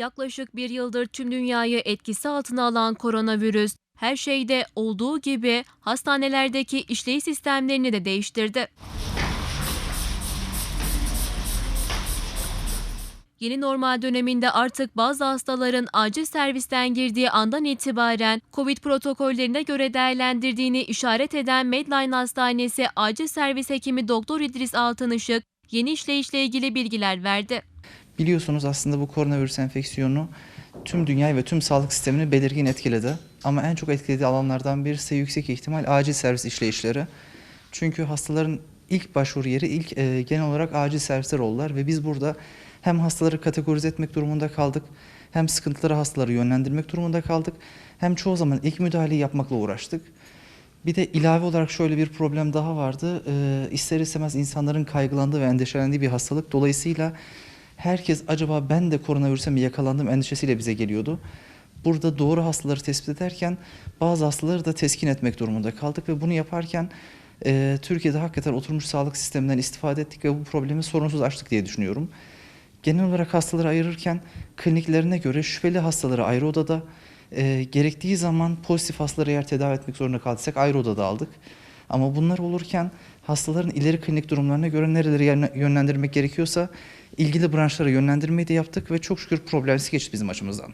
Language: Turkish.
Yaklaşık bir yıldır tüm dünyayı etkisi altına alan koronavirüs, her şeyde olduğu gibi hastanelerdeki işleyiş sistemlerini de değiştirdi. Yeni normal döneminde artık bazı hastaların acil servisten girdiği andan itibaren COVID protokollerine göre değerlendirdiğini işaret eden Medline Hastanesi acil servis hekimi Doktor İdris Altınışık yeni işleyişle ilgili bilgiler verdi. Biliyorsunuz aslında bu koronavirüs enfeksiyonu tüm dünyayı ve tüm sağlık sistemini belirgin etkiledi. Ama en çok etkilediği alanlardan birisi yüksek ihtimal acil servis işleyişleri. Çünkü hastaların ilk başvuru yeri ilk e, genel olarak acil servisler oldular ve biz burada hem hastaları kategorize etmek durumunda kaldık, hem sıkıntıları hastaları yönlendirmek durumunda kaldık, hem çoğu zaman ilk müdahaleyi yapmakla uğraştık. Bir de ilave olarak şöyle bir problem daha vardı. Ee, ister istemez insanların kaygılandığı ve endişelendiği bir hastalık. Dolayısıyla herkes acaba ben de koronavirüse mi yakalandım endişesiyle bize geliyordu. Burada doğru hastaları tespit ederken bazı hastaları da teskin etmek durumunda kaldık ve bunu yaparken e, Türkiye'de hakikaten oturmuş sağlık sisteminden istifade ettik ve bu problemi sorunsuz açtık diye düşünüyorum. Genel olarak hastaları ayırırken kliniklerine göre şüpheli hastaları ayrı odada, e, gerektiği zaman pozitif hastaları eğer tedavi etmek zorunda kaldıysak ayrı odada aldık. Ama bunlar olurken hastaların ileri klinik durumlarına göre nereleri yönle- yönlendirmek gerekiyorsa ilgili branşlara yönlendirmeyi de yaptık ve çok şükür problemsiz geçti bizim açımızdan.